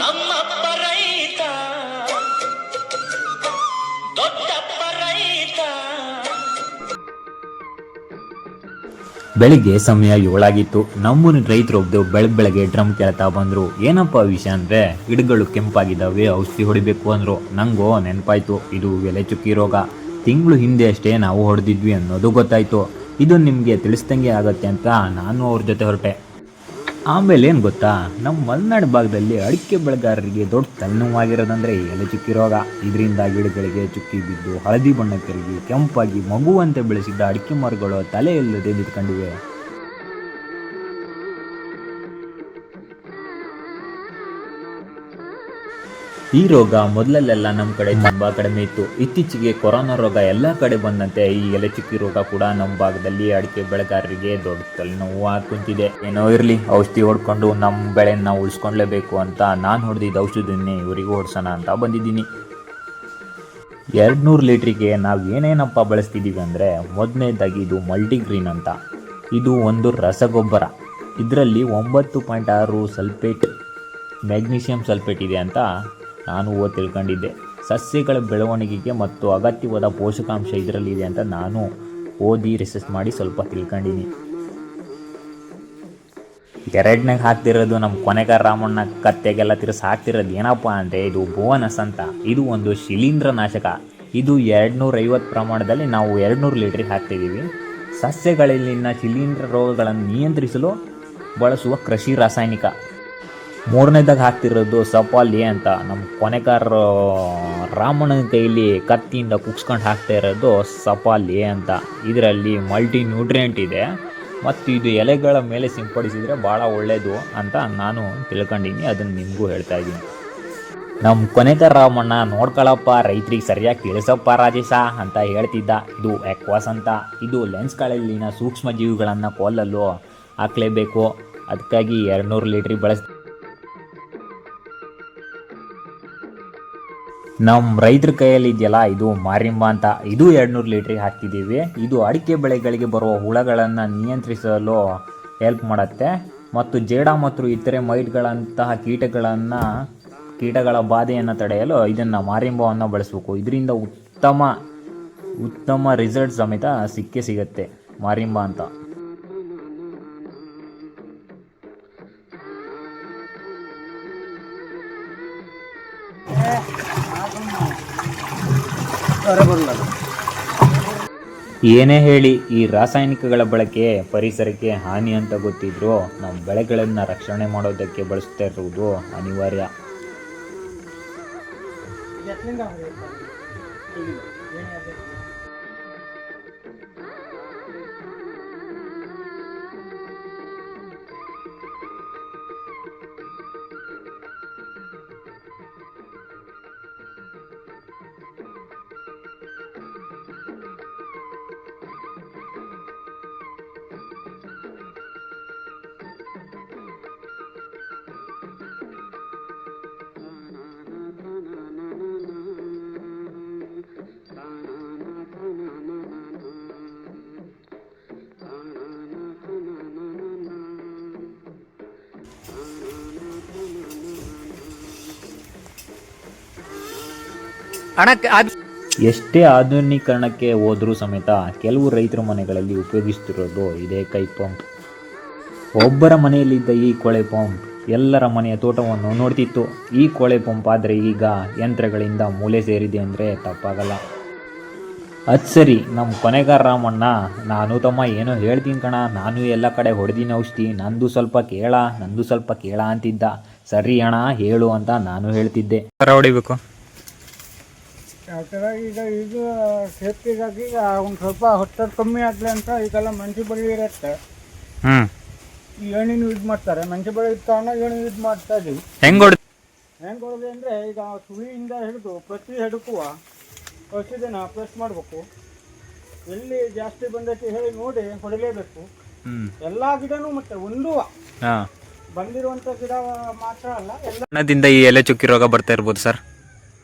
ನಮ್ಮಪ್ಪ ರೈತ. ದೊಡ್ಡಪ್ಪ ರೈತ. ಬೆಳಿಗ್ಗೆ ಸಮಯ ಏಳಾಗಿತ್ತು. ನಮ್ಮೂರಿನ ರೈತರು ಬೆಳಗ್ಗೆ ಬೆಳಗ್ ಬೆಳಗ್ಗೆ ಡ್ರಮ್ ಕೇಳ್ತಾ ಬಂದ್ರು. ಏನಪ್ಪ ವಿಷಯ ಅಂದ್ರೆ ಗಿಡಗಳು ಕೆಂಪಾಗಿದ್ದಾವೆ, ಔಷಧಿ ಹೊಡಿಬೇಕು ಅಂದ್ರು. ನಂಗೋ ನೆನಪಾಯಿತು, ಇದು ಎಲೆ ಚುಕ್ಕಿ ರೋಗ. ತಿಂಗಳು ಹಿಂದೆ ಅಷ್ಟೇ ನಾವು ಹೊಡೆದಿದ್ವಿ ಅನ್ನೋದು ಗೊತ್ತಾಯ್ತು. ಇದು ನಿಮಗೆ ತಿಳಿಸ್ದಂಗೆ ಆಗತ್ತೆ ಅಂತ ನಾನು ಅವ್ರ ಜೊತೆ ಹೊರಟೆ. ಆಮೇಲೆ ಏನು ಗೊತ್ತಾ? ನಮ್ಮ ಮಲೆನಾಡು ಭಾಗದಲ್ಲಿ ಅಡಿಕೆ ಬೆಳೆಗಾರರಿಗೆ ದೊಡ್ಡ ತಲೆನೋವಾಗಿರೋದಂದರೆ ಎಲೆ ಚುಕ್ಕಿ ರೋಗ. ಇದರಿಂದ ಗಿಡಗಳಿಗೆ ಚುಕ್ಕಿ ಬಿದ್ದು ಹಳದಿ ಬಣ್ಣ ತಿರುಗಿ ಕೆಂಪಾಗಿ ಮಗುವಂತೆ ಬೆಳೆಸಿದ್ದ ಅಡಿಕೆ ಮರಗಳು ತಲೆ ಇಲ್ಲದೆ ನಿಂತ್ಕೊಂಡಿವೆ ಈ ರೋಗ ಮೊದಲಲ್ಲೆಲ್ಲ ನಮ್ಮ ಕಡೆ ತುಂಬಾ ಕಡಿಮೆ ಇತ್ತು. ಇತ್ತೀಚೆಗೆ ಕೊರೋನಾ ರೋಗ ಎಲ್ಲ ಕಡೆ ಬಂದಂತೆ ಈ ಎಲೆ ಚುಕ್ಕಿ ರೋಗ ಕೂಡ ನಮ್ಮ ಭಾಗದಲ್ಲಿ ಅಡಿಕೆ ಬೆಳೆಗಾರರಿಗೆ ದೊಡ್ಡ ತಲೆನೋವು ಕುಂತಿದೆ ಏನೋ ಇರಲಿ, ಔಷಧಿ ಹೊಡ್ಕೊಂಡು ನಮ್ಮ ಬೆಳೆನ ಉಳಿಸ್ಕೊಳ್ಲೇಬೇಕು ಅಂತ ನಾನು ಹೊಡೆದಿದ್ದ ಔಷಧಿನೇ ಇವರಿಗೂ ಹೊಡ್ಸೋಣ ಅಂತ ಬಂದಿದ್ದೀನಿ. ಎರಡು ನೂರು ಲೀಟ್ರಿಗೆ ನಾವು ಏನೇನಪ್ಪ ಬಳಸ್ತಿದ್ದೀವಿ ಅಂದರೆ ಮೊದಲನೇದಾಗಿ ಇದು ಮಲ್ಟಿಗ್ರೀನ್ ಅಂತ. ಇದು ಒಂದು ರಸಗೊಬ್ಬರ. ಇದರಲ್ಲಿ ಒಂಬತ್ತು ಪಾಯಿಂಟ್ ಆರು ಸಲ್ಫೇಟ್, ಮ್ಯಾಗ್ನೀಷಿಯಂ ಸಲ್ಫೇಟ್ ಇದೆ ಅಂತ ನಾನು ಓದಿ ತಿಳ್ಕೊಂಡಿದ್ದೆ. ಸಸ್ಯಗಳ ಬೆಳವಣಿಗೆಗೆ ಮತ್ತು ಅಗತ್ಯವಾದ ಪೋಷಕಾಂಶ ಇದರಲ್ಲಿದೆ ಅಂತ ನಾನು ಓದಿ ರಿಸರ್ಚ್ ಮಾಡಿ ಸ್ವಲ್ಪ ತಿಳ್ಕೊಂಡಿನಿ ಎರಡನೇಗೆ ಹಾಕ್ತಿರೋದು ನಮ್ಮ ಕೊನೆಗ ರಾಮಣ್ಣ ಕತ್ತೆಗೆಲ್ಲ ತಿರ್ಸಿ ಹಾಕ್ತಿರೋದು ಏನಪ್ಪ ಅಂದರೆ ಇದು ಬೋನಸ್ ಅಂತ. ಇದು ಒಂದು ಶಿಲೀಂಧ್ರ ನಾಶಕ ಇದು ಎರಡುನೂರ ಐವತ್ತು ಪ್ರಮಾಣದಲ್ಲಿ ನಾವು ಎರಡುನೂರು ಲೀಟ್ರಿಗೆ ಹಾಕ್ತಿದ್ದೀವಿ. ಸಸ್ಯಗಳಲ್ಲಿನ ಶಿಲೀಂಧ್ರ ರೋಗಗಳನ್ನು ನಿಯಂತ್ರಿಸಲು ಬಳಸುವ ಕೃಷಿ ರಾಸಾಯನಿಕ. ಮೂರನೇದಾಗ ಹಾಕ್ತಿರೋದು ಸಪಾಲಿ ಅಂತ. ನಮ್ಮ ಕೊನೆಕಾರ ರಾಮಣ್ಣನ ಕೈಲಿ ಕತ್ತಿಯಿಂದ ಕುಗ್ಸ್ಕೊಂಡು ಹಾಕ್ತಾ ಇರೋದು ಸಪಾಲಿ ಅಂತ. ಇದರಲ್ಲಿ ಮಲ್ಟಿ ನ್ಯೂಟ್ರಿಯೆಂಟ್ ಇದೆ. ಮತ್ತು ಇದು ಎಲೆಗಳ ಮೇಲೆ ಸಿಂಪಡಿಸಿದರೆ ಭಾಳ ಒಳ್ಳೆಯದು ಅಂತ ನಾನು ತಿಳ್ಕೊಂಡಿನಿ ಅದನ್ನು ನಿಮಗೂ ಹೇಳ್ತಾ ಇದ್ದೀನಿ. ನಮ್ಮ ಕೊನೆಗಾರ ರಾಮಣ್ಣ, ನೋಡ್ಕೊಳಪ್ಪ, ರೈತರಿಗೆ ಸರಿಯಾಗಿ ತಿಳಿಸಪ್ಪ ರಾಜೇಶ ಅಂತ ಹೇಳ್ತಿದ್ದ. ಇದು ಎಕ್ವಾಸ್ ಅಂತ. ಇದು ಲೆನ್ಸ್ಗಳಲ್ಲಿನ ಸೂಕ್ಷ್ಮ ಜೀವಿಗಳನ್ನು ಕೊಲ್ಲಲು ಹಾಕ್ಲೇಬೇಕು. ಅದಕ್ಕಾಗಿ ಎರಡುನೂರು ಲೀಟ್ರಿಗೆ ಬಳಸ್ ನಮ್ಮ ರೈತರ ಕೈಯಲ್ಲಿ ಇದೆಯಲ್ಲ, ಇದು ಮಾರಿಂಬ ಅಂತ. ಇದು ಎರಡುನೂರು ಲೀಟ್ರಿಗೆ ಹಾಕಿದ್ದೀವಿ ಇದು ಅಡಿಕೆ ಬೆಳೆಗಳಿಗೆ ಬರುವ ಹುಳಗಳನ್ನು ನಿಯಂತ್ರಿಸಲು ಹೆಲ್ಪ್ ಮಾಡುತ್ತೆ. ಮತ್ತು ಜೇಡ ಮತ್ತು ಇತರೆ ಮೈಟ್ಗಳಂತಹ ಕೀಟಗಳನ್ನು, ಕೀಟಗಳ ಬಾಧೆಯನ್ನು ತಡೆಯಲು ಇದನ್ನು ಮಾರಿಂಬವನ್ನು ಬಳಸಬೇಕು. ಇದರಿಂದ ಉತ್ತಮ ಉತ್ತಮ ರಿಸಲ್ಟ್ ಸಮೇತ ಸಿಕ್ಕೇ ಸಿಗುತ್ತೆ ಮಾರಿಂಬ ಅಂತ. ಏನೇ ಹೇಳಿ ಈ ರಾಸಾಯನಿಕಗಳ ಬಳಕೆ ಪರಿಸರಕ್ಕೆ ಹಾನಿ ಅಂತ ಗೊತ್ತಿದ್ರು ನಮ್ಮ ಬೆಳೆಗಳನ್ನು ರಕ್ಷಣೆ ಮಾಡೋದಕ್ಕೆ ಬಳಸ್ತಾ ಇರುವುದು ಅನಿವಾರ್ಯ. ಎಷ್ಟೇ ಆಧುನೀಕರಣಕ್ಕೆ ಹೋದ್ರೂ ಸಮೇತ ಕೆಲವು ರೈತರ ಮನೆಗಳಲ್ಲಿ ಉಪಯೋಗಿಸ್ತಿರೋದು ಇದೇ ಕೈ ಪಂಪ್. ಒಬ್ಬರ ಮನೆಯಲ್ಲಿದ್ದ ಈ ಕೊಳೆ ಪಂಪ್ ಎಲ್ಲರ ಮನೆಯ ತೋಟವನ್ನು ನೋಡ್ತಿತ್ತು. ಈ ಕೊಳೆ ಪಂಪ್ ಆದರೆ ಈಗ ಯಂತ್ರಗಳಿಂದ ಮೂಲೆ ಸೇರಿದೆ ಅಂದರೆ ತಪ್ಪಾಗಲ್ಲ. ಅದು ಸರಿ ನಮ್ಮ ಕೊನೆಗಾರ ರಾಮಣ್ಣ ನಾನು ತಮ್ಮ ಏನೋ ಹೇಳ್ತೀನಿ ಕಣ. ನಾನು ಎಲ್ಲ ಕಡೆ ಹೊಡೆದಿನ ಔಷಧಿ. ನಂದು ಸ್ವಲ್ಪ ಕೇಳ ನಂದು ಸ್ವಲ್ಪ ಕೇಳ ಅಂತಿದ್ದ. ಸರಿ ಅಣ್ಣ ಹೇಳು ಅಂತ ನಾನು ಹೇಳ್ತಿದ್ದೆ. ಹೊಡಿಬೇಕು ಥರ ಈಗ ಈಗ ಸೇಫ್ಟಿಗಾಗಿ ಈಗ ಒಂದು ಸ್ವಲ್ಪ ಹೊಟ್ಟೆ ಕಮ್ಮಿ ಆಗಲಿ ಅಂತ ಈಗೆಲ್ಲ ಮಂಜು ಬಳಿ ಇರುತ್ತೆ. ಹ್ಮ್. ಎಣ್ಣೆನೂ ಯೂಸ್ ಮಾಡ್ತಾರೆ? ಮಂಜು ಬಳಿ ಇದ್ದ ಕಾರಣ ಎಣ್ಣೆ ಯೂಸ್ ಮಾಡ್ತಾ ಇದೀವಿ? ಹೆಂಗ್ ಹೊಡ್ ಹೆಂಗೆ ಹೊಡೆದು ಅಂದರೆ ಈಗ ಸುಳಿಯಿಂದ ಹಿಡಿದು ಪ್ರತಿ ಹಿಡ್ಕುವ ಪ್ರತಿ ದಿನ ಪ್ರೆಸ್ ಮಾಡಬೇಕು. ಎಲ್ಲಿ ಜಾಸ್ತಿ ಬಂದೈತಿ ಹೇಳಿ ನೋಡಿ ಹೊಡಿಲೇಬೇಕು. ಎಲ್ಲ ಗಿಡನೂ ಮತ್ತೆ ಒಂದು ಬಂದಿರುವಂತ ಗಿಡ ಮಾತ್ರ ಅಲ್ಲ ಎಲ್ಲ ಈ ಎಲೆ ಚುಕ್ಕಿ ರೋಗ ಬರ್ತಾ ಇರ್ಬೋದು ಸರ್.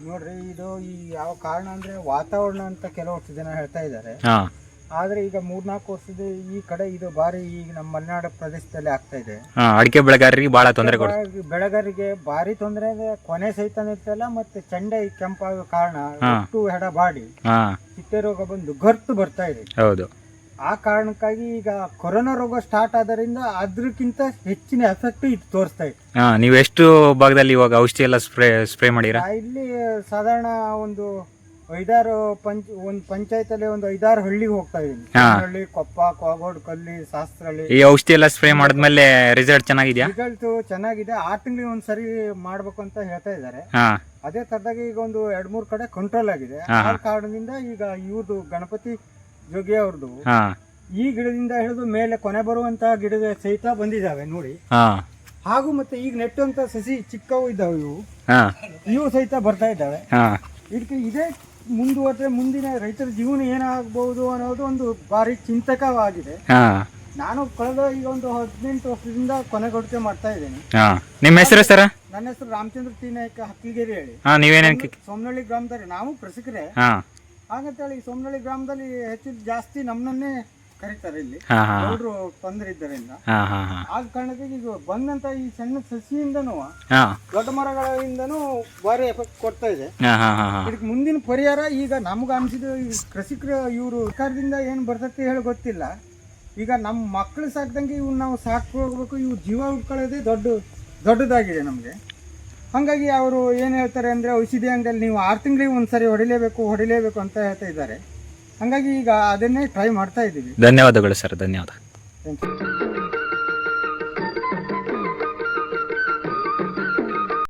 ನೋಡ್ರಿ ಇದು ಈ ಯಾವ ಕಾರಣ ಅಂದ್ರೆ ವಾತಾವರಣ ಅಂತ ಕೆಲವಷ್ಟು ಜನ ಹೇಳ್ತಾ ಇದ್ದಾರೆ. ಹಾ. ಆದ್ರೆ ಈಗ ಮೂರ್ನಾಲ್ಕು ವರ್ಷದ ಈ ಕಡೆ ಇದು ಬಾರಿ ಈಗ ನಮ್ಮ ಮಲೆನಾಡು ಪ್ರದೇಶದಲ್ಲಿ ಆಗ್ತಾ ಇದೆ. ಹಾಂ ಅಡಿಕೆ ಬೆಳೆಗಾರರಿಗೆ ಬಹಳ ತೊಂದರೆ ಬೆಳೆಗಾರರಿಗೆ- ಬೆಳೆಗಾರರಿಗೆ ಭಾರಿ ತೊಂದರೆ ಅಂದ್ರೆ ಕೊನೆ ಸಹಿತ ಇರ್ತಲ್ಲ ಮತ್ತೆ ಚಂಡೆ ಕೆಂಪಾಗೋ ಕಾರಣ ಹಾ. ಒಟ್ಟು ಹೆಡ ಬಾಡಿ ಹಾಂ. ಚಿಟ್ಟೆ ರೋಗ ಬಂದು ಗರ್ತು ಬರ್ತಾ ಇದೆ. ಹೌದು. ಆ ಕಾರಣಕ್ಕಾಗಿ ಈಗ ಕೊರೋನಾ ರೋಗ ಸ್ಟಾರ್ಟ್ ಆದ್ರಿಂದ ಅದಕ್ಕಿಂತ ಹೆಚ್ಚಿನ ಎಫೆಕ್ಟ್ ಇದು ತೋರಿಸ್ತಾ ಇತ್ತು. ಹಾಂ ನೀವು ಎಷ್ಟು ಭಾಗದಲ್ಲಿ ಇವಾಗ ಔಷಧಿ ಎಲ್ಲ ಸ್ಪ್ರೇ ಸ್ಪ್ರೇ ಮಾಡಿರಾ ಇಲ್ಲಿ ಸಾಧಾರಣ ಒಂದು ಐದಾರು ಪಂಚ್ ಒಂದು ಪಂಚಾಯತಲ್ಲಿ ಒಂದು ಐದಾರು ಹಳ್ಳಿಗೆ ಹೋಗ್ತಾ ಇದೀನಿ. ಹಾ. ಹಳ್ಳಿ ಕೊಪ್ಪ ಕೋಗೋಡ್ ಕಲ್ಲಿ ಶಾಸ್ತ್ರಹಳ್ಳಿ. ಈ ಔಷಧಿ ಎಲ್ಲ ಸ್ಪ್ರೇ ಮಾಡಿದ್ಮೇಲೆ ರಿಸಲ್ಟ್ ಚೆನ್ನಾಗಿದ್ಯಾ? ರಿಸಲ್ಟ್ ಚೆನ್ನಾಗಿದೆ. ಆರು ತಿಂಗಳಿಗೆ ಒಂದ್ಸರಿ ಮಾಡ್ಬೇಕು ಅಂತ ಹೇಳ್ತಾ ಇದ್ದಾರೆ. ಹಾಂ. ಅದೇ ತರದಾಗ ಈಗ ಒಂದು ಎರಡ್ ಮೂರ್ ಕಡೆ ಕಂಟ್ರೋಲ್ ಆಗಿದೆ. ಆ ಹಾ. ಕಾರಣದಿಂದ ಈಗ ಇವ್ರದ್ದು ಗಣಪತಿ ಜೋಗಿ ಅವ್ರದ್ದು ಹಾಂ. ಈ ಗಿಡದಿಂದ ಹಿಡಿದು ಮೇಲೆ ಕೊನೆ ಬರುವಂತ ಗಿಡದ ಸಹಿತ ಬಂದಿದ್ದಾವೆ ನೋಡಿ. ಹಾಂ. ಹಾಗೂ ಮತ್ತೆ ಈಗ ನೆಟ್ಟುವಂತ ಸಸಿ ಚಿಕ್ಕವು ಇದ್ದಾವೆ ಇವು. ಹಾಂ. ಇವು ಸಹಿತ ಬರ್ತಾ ಇದ್ದಾವೆ. ಹಾಂ. ಇದಕ್ಕೆ ಇದೇ ಮುಂದುವರೆದ್ರೆ ಮುಂದಿನ ರೈತರ ಜೀವನ ಏನಾಗಬಹುದು ಅನ್ನೋದು ಒಂದು ಭಾರಿ ಚಿಂತಕವಾಗಿದೆ. ಹಾಂ. ನಾನು ಕಳೆದ ಈಗ ಒಂದು ಹದಿನೆಂಟು ವರ್ಷದಿಂದ ಕೊನೆಗೊಡಿಕೆ ಮಾಡ್ತಾ ಇದ್ದೇನೆ. ಹಾಂ. ನಿಮ್ಮ ಹೆಸರು ಸರ? ನನ್ನ ಹೆಸರು ರಾಮಚಂದ್ರ ಟಿ ನಾಯ್ಕ ಹಕ್ಕಿಗೇರಿ ಹೇಳಿ. ಹಾಂ ನೀವೇನೇನು ಸೋಮನಹಳ್ಳಿ ಗ್ರಾಮದಲ್ಲಿ ನಾವು ಕೃಷಿಕರೇ. ಹಾಂ. ಹಾಗಂತೇಳಿ ಸೋಮನಹಳ್ಳಿ ಗ್ರಾಮದಲ್ಲಿ ಹೆಚ್ಚು ಜಾಸ್ತಿ ನಮ್ಮನ್ನೇ ಕರೀತಾರೆ ಇಲ್ಲಿ. ಎಲ್ಲರೂ ತೊಂದರೆ ಇದ್ದರಿಂದ. ಆದ ಕಾರಣಕ್ಕೆ ಈಗ ಬಂದಂತ ಈ ಸಣ್ಣ ಸಸಿಯಿಂದನು ದೊಡ್ಡ ಮರಗಳಿಂದನು ಭಾರಿ ಎಫೆಕ್ಟ್ ಕೊಡ್ತಾ ಇದೆ. ಇದಕ್ಕೆ ಮುಂದಿನ ಪರಿಹಾರ ಈಗ ನಮ್ಗೆ ಅನ್ಸಿದ ಈ ಕೃಷಿಕರ ಇವರು ಸರ್ಕಾರದಿಂದ ಏನು ಬರ್ತೈತೆ ಹೇಳಿ ಗೊತ್ತಿಲ್ಲ. ಈಗ ನಮ್ಮ ಮಕ್ಕಳು ಸಾಕ್ದಂಗೆ ಇವ್ನ ನಾವು ಹೋಗ್ಬೇಕು ಇವ್ ಜೀವ ಉಟ್ಕೊಳ್ಳೋದೇ ದೊಡ್ಡ ದೊಡ್ಡದಾಗಿದೆ ನಮಗೆ. ಹಾಗಾಗಿ ಅವರು ಏನು ಹೇಳ್ತಾರೆ ಅಂದರೆ ಔಷಧಿ ಅಂಗಡಿಯಲ್ಲಿ ನೀವು ಆರು ತಿಂಗಳಿಗೆ ಒಂದು ಸರಿ ಹೊಡಿಲೇಬೇಕು ಹೊಡಿಲೇಬೇಕು ಅಂತ ಹೇಳ್ತಾ ಇದ್ದಾರೆ. ಹಾಗಾಗಿ ಈಗ ಅದನ್ನೇ ಟ್ರೈ ಮಾಡ್ತಾ ಇದ್ದೀವಿ. ಧನ್ಯವಾದಗಳು ಸರ್ ಧನ್ಯವಾದ. Thank you